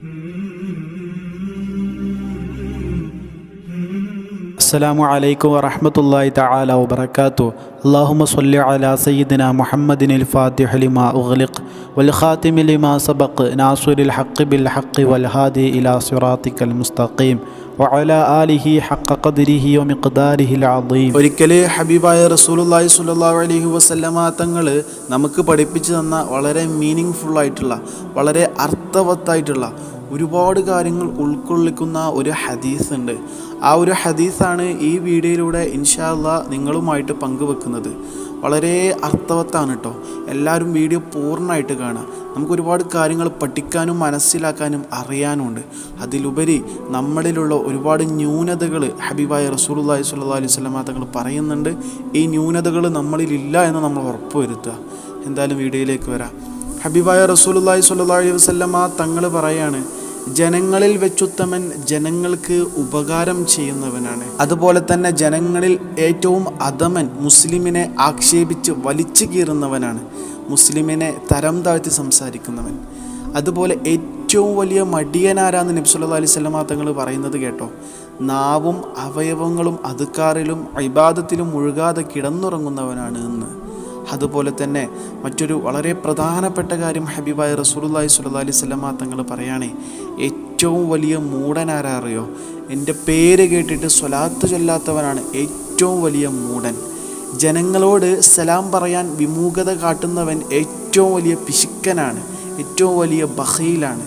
Hmm. عليكم ورحمة الله تعالى وبركاته اللهم صل على سيدنا محمد الفاتح لما أغلق والخاتم لما سبق ناصر الحق بالحق والهادي إلى صراطك المستقيم وعلى آله حق قدره ومقداره العظيم ഒരിക്കല് ഹബീബായ റസൂലുള്ളാഹി സ്വല്ലല്ലാഹു അലൈഹി വസല്ലമ തങ്ങൾ നമുക്ക് പഠിപ്പിച്ചു തന്ന വളരെ മീനിങ് ഫുൾ ആയിട്ടുള്ള വളരെ അർത്ഥവത്തായിട്ടുള്ള ഒരുപാട് കാര്യങ്ങൾ ഉൾക്കൊള്ളിക്കുന്ന ഒരു ഹദീസ് ഉണ്ട്. ആ ഒരു ഹദീസാണ് ഈ വീഡിയോയിലൂടെ ഇൻഷാല്ല നിങ്ങളുമായിട്ട് പങ്കുവെക്കുന്നത്. വളരെ അർത്ഥവത്താണ് കേട്ടോ എല്ലാവരും വീഡിയോ പൂർണമായിട്ട് കാണാം നമുക്ക് ഒരുപാട് കാര്യങ്ങൾ പഠിക്കാനും മനസ്സിലാക്കാനും അറിയാനുമുണ്ട് അതിലുപരി നമ്മളിലുള്ള ഒരുപാട് ന്യൂനതകൾ ഹബീബായ റസൂലുള്ളാഹി സ്വല്ലല്ലാഹി അലൈഹി വസല്ലമ തങ്ങൾ പറയുന്നുണ്ട്. ഈ ന്യൂനതകൾ നമ്മളിലില്ല എന്ന് നമ്മൾ ഉറപ്പുവരുത്തുക. എന്തായാലും വീഡിയോയിലേക്ക് വരാം. ഹബീബായ റസൂലുള്ളാഹി സ്വല്ലല്ലാഹി അലൈഹി വസല്ലമ തങ്ങൾ പറയാണ് ജനങ്ങളിൽ വെച്ചുത്തമൻ ജനങ്ങൾക്ക് ഉപകാരം ചെയ്യുന്നവനാണ്. അതുപോലെ തന്നെ ജനങ്ങളിൽ ഏറ്റവും അധമൻ മുസ്ലിമിനെ ആക്ഷേപിച്ച് വലിച്ചു കീറുന്നവനാണ് മുസ്ലിമിനെ തരം താഴ്ത്തി സംസാരിക്കുന്നവൻ. അതുപോലെ ഏറ്റവും വലിയ മടിയനാരാന്ന് നബ്സുല്ലാ അലൈഹി സ്വലമാ തങ്ങൾ പറയുന്നത് കേട്ടോ നാവും അവയവങ്ങളും അതുക്കാറിലും ഇബാദത്തിലും മുഴുകാതെ കിടന്നുറങ്ങുന്നവനാണ് എന്ന്. അതുപോലെ തന്നെ മറ്റൊരു വളരെ പ്രധാനപ്പെട്ട കാര്യം ഹബീബായ റസൂലുള്ളാഹി സ്വല്ലല്ലാഹി അലൈഹി വസല്ലമ തങ്ങൾ പറയുകയാണേ ഏറ്റവും വലിയ മൂടൻ അറിയോ എന്റെ പേര് കേട്ടിട്ട് സ്വലാത്ത് ചൊല്ലാത്തവനാണ് ഏറ്റവും വലിയ മൂടൻ. ജനങ്ങളോട് സലാം പറയാൻ വിമുഖത കാട്ടുന്നവൻ ഏറ്റവും വലിയ പിശുക്കനാണ് ഏറ്റവും വലിയ ബഹയിലാണ്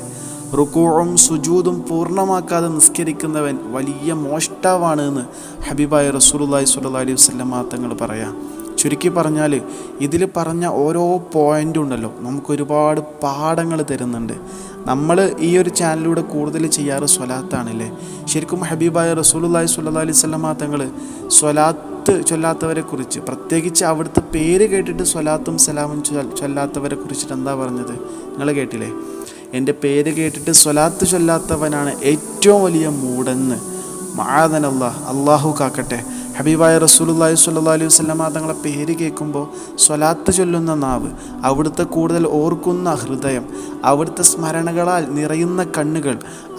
റുക്കോഴും സുജൂതും പൂർണമാക്കാതെ നിസ്കരിക്കുന്നവൻ വലിയ മോഷ്ടാവാണ് എന്ന് ഹബീബായ റസൂലുള്ളാഹി സ്വല്ലല്ലാഹി അലൈഹി വസല്ലമ തങ്ങൾ പറയാം. ചുരുക്കി പറഞ്ഞാൽ ഇതിൽ പറഞ്ഞ ഓരോ പോയിന്റും ഉണ്ടല്ലോ. നമുക്കൊരുപാട് പാഠങ്ങൾ തരുന്നുണ്ട്. നമ്മൾ ഈ ഒരു ചാനലിലൂടെ കൂടുതൽ ചെയ്യാറ് സ്വലാത്താണല്ലേ? ശരിക്കും ഹബീബായ റസൂലുള്ളാഹി സ്വല്ലല്ലാഹി അലൈഹി വസല്ലമ തങ്ങൾ സ്വലാത്ത് ചൊല്ലാത്തവരെ കുറിച്ച് പ്രത്യേകിച്ച് അവിടുത്തെ പേര് കേട്ടിട്ട് സ്വലാത്തും സലാമും ചൊല്ലാത്തവരെ കുറിച്ചിട്ട് എന്താ പറഞ്ഞത്? നിങ്ങൾ കേട്ടില്ലേ? എന്റെ പേര് കേട്ടിട്ട് സ്വലാത്ത് ചൊല്ലാത്തവനാണ് ഏറ്റവും വലിയ മൂടെന്ന്. മാതനല്ല അള്ളാഹു കാക്കട്ടെ. ഹബീബായ റസൂലുള്ളാഹി സ്വല്ലല്ലാഹി അലൈഹി വസ്ലമ തങ്ങളെ പേര് കേൾക്കുമ്പോൾ സ്വലാത്ത് ചൊല്ലുന്ന നാവ് അവിടുത്തെ കൂടുതൽ ഓർക്കുന്ന ഹൃദയം അവിടുത്തെ സ്മരണകളാൽ നിറയുന്ന കണ്ണുകൾ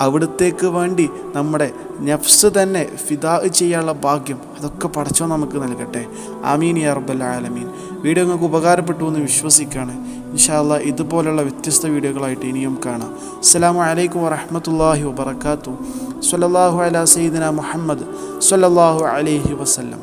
അവിടുത്തേക്ക് വേണ്ടി നമ്മുടെ നഫ്സ് തന്നെ ഫിദാ ചെയ്യാനുള്ള ഭാഗ്യം അതൊക്കെ പടച്ചോ നമുക്ക് നൽകട്ടെ. ആമീൻ യാ റബ്ബൽ ആലമീൻ. വീഡിയോ നിങ്ങൾക്ക് ഉപകാരപ്പെട്ടു എന്ന് വിശ്വസിക്കുകയാണ്. ഇൻഷാല്ല ഇതുപോലുള്ള വ്യത്യസ്ത വീഡിയോകളായിട്ട് ഇനിയും കാണാം. അസ്സാം വലൈക്കും വറഹ്മത്തുള്ളാഹി വബറകാതുഹു. സ്വല്ലല്ലാഹു അലാ സയ്യിദിന മുഹമ്മദ് സ്വല്ലല്ലാഹു അലൈഹി വസല്ലം.